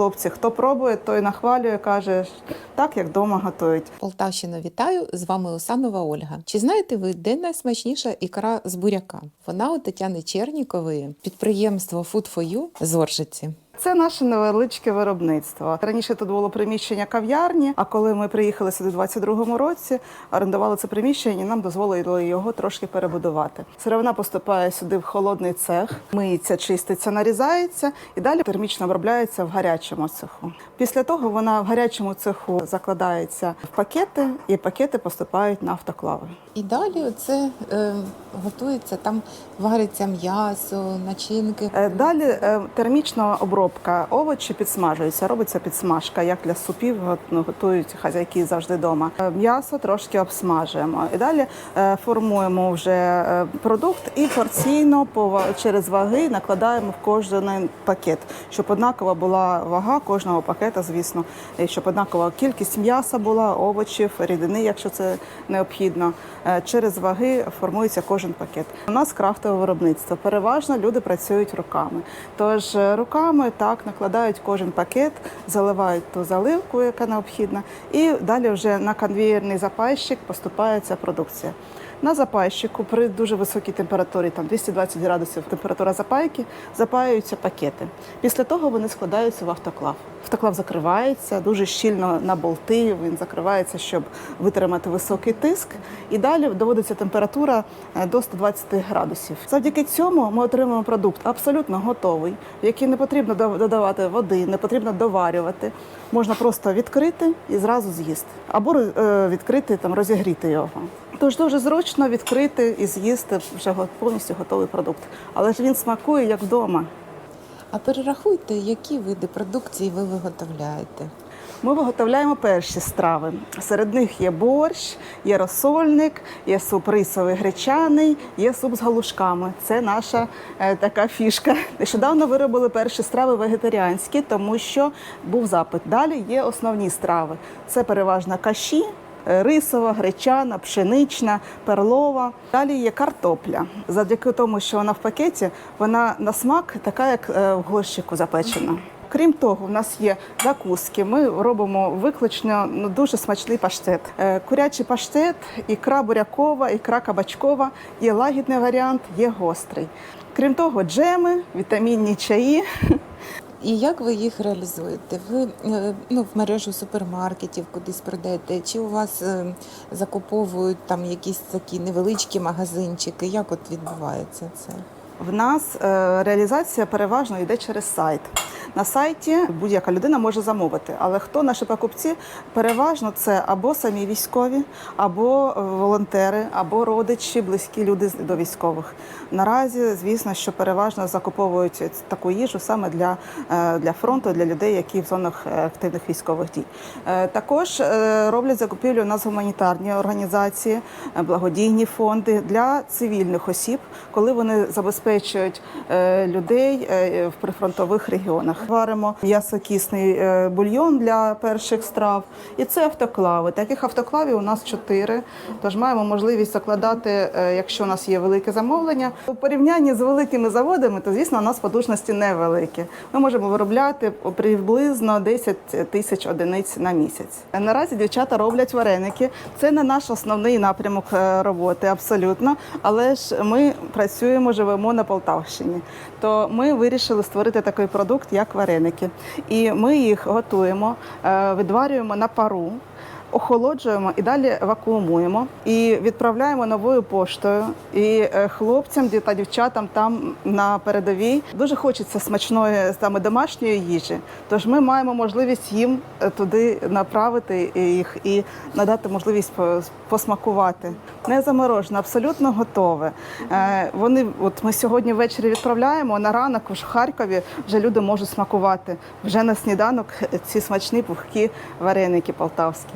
хлопці. Хто пробує, той нахвалює, каже, так як вдома готують. Полтавщина, вітаю! З вами Осанова Ольга. Чи знаєте ви, де найсмачніша ікра з буряка? Вона у Тетяни Чернікової, підприємство Food for You з Оржиці. Це наше невеличке виробництво. Раніше тут було приміщення кав'ярні. А коли ми приїхали сюди у 22-му році, орендували це приміщення, і нам дозволили його трошки перебудувати. Сировина поступає сюди в холодний цех, миється, чиститься, нарізається і далі термічно обробляється в гарячому цеху. Після того вона в гарячому цеху закладається в пакети, і пакети поступають на автоклави. І далі це е, готується, там вариться м'ясо, начинки. Е, Далі е, термічна обробка овочі підсмажуються, робиться підсмажка, як для супів ну, готують хазяйки завжди вдома. Е, М'ясо трошки обсмажуємо. І далі е, формуємо вже е, продукт і порційно по через ваги накладаємо в кожен пакет, щоб однакова була вага кожного пакета, звісно, і щоб однакова кількість м'яса була, овочів, рідини, якщо це необхідно. Через ваги формується кожен пакет. У нас крафтове виробництво. Переважно люди працюють руками. Тож е, так накладають кожен пакет, заливають ту заливку, яка необхідна, і далі вже на конвієрний запайщик поступає ця продукція. На запайщику при дуже високій температурі, там 220 градусів температура запайки, запаюються пакети. Після того вони складаються в автоклав. Автоклав закривається дуже щільно на болти. Він закривається, щоб витримати високий тиск. І далі доводиться температура е, до 120 градусів. Завдяки цьому ми отримуємо продукт абсолютно готовий, який не потрібно додавати води, не потрібно доварювати. Можна просто відкрити і зразу з'їсти, або е, відкрити там, розігріти його. Тож дуже зручно відкрити і з'їсти вже повністю готовий продукт. Але ж він смакує як вдома. А перерахуйте, які види продукції ви виготовляєте. Ми виготовляємо перші страви. Серед них є борщ, є розсольник, є суп рисовий гречаний, є суп з галушками. Це наша е, така фішка. Нещодавно виробили перші страви вегетаріанські, тому що був запит. Далі є основні страви. Це переважно каші. Е, Рисова, гречана, пшенична, перлова. Далі є картопля. Завдяки тому, що вона в пакеті, вона на смак така, як е, в горщику запечена. Крім того, в нас є закуски. Ми робимо виключно ну, дуже смачний паштет. Е, Курячий паштет, ікра бурякова, ікра кабачкова. Є лагідний варіант, є гострий. Крім того, джеми, вітамінні чаї. І як ви їх реалізуєте? Ви е, ну, в мережу супермаркетів кудись продаєте? Чи у вас е, закуповують там якісь такі невеличкі магазинчики? Як от відбувається це? В нас е, реалізація переважно йде через сайт. На сайті будь-яка людина може замовити, але хто наші покупці? Переважно це або самі військові, або е, волонтери, або родичі, близькі люди до військових. Наразі, звісно, що переважно закуповують таку їжу саме для, е, для фронту, для людей, які в зонах активних військових дій. Також роблять закупівлю у нас гуманітарні організації, благодійні фонди для цивільних осіб, коли вони забезпечують е, людей е, в прифронтових регіонах. Варимо м'ясокісний е, бульйон для перших страв, і це автоклави. Таких автоклавів у нас чотири. Тож маємо можливість закладати, якщо у нас є велике замовлення. У порівнянні з великими заводами, то звісно, у нас потужності невеликі. Ми можемо виробляти приблизно 10 тисяч одиниць на місяць. Наразі дівчата роблять вареники. Це не наш основний напрямок роботи, абсолютно. Але ж ми працюємо, живемо на Полтавщині. То ми вирішили створити такий продукт, як вареники. І ми їх готуємо, видварюємо відварюємо на пару. Охолоджуємо і далі вакуумуємо і відправляємо новою поштою. І е, хлопцям та дівчатам там на передовій дуже хочеться смачної саме домашньої їжі. Тож ми маємо можливість їм е, туди направити їх і надати можливість по- посмакувати. Не заморожено, абсолютно готове. Е, Вони, от ми сьогодні ввечері відправляємо на ранок в Харкові. Вже люди можуть смакувати вже на сніданок ці смачні пухкі вареники полтавські.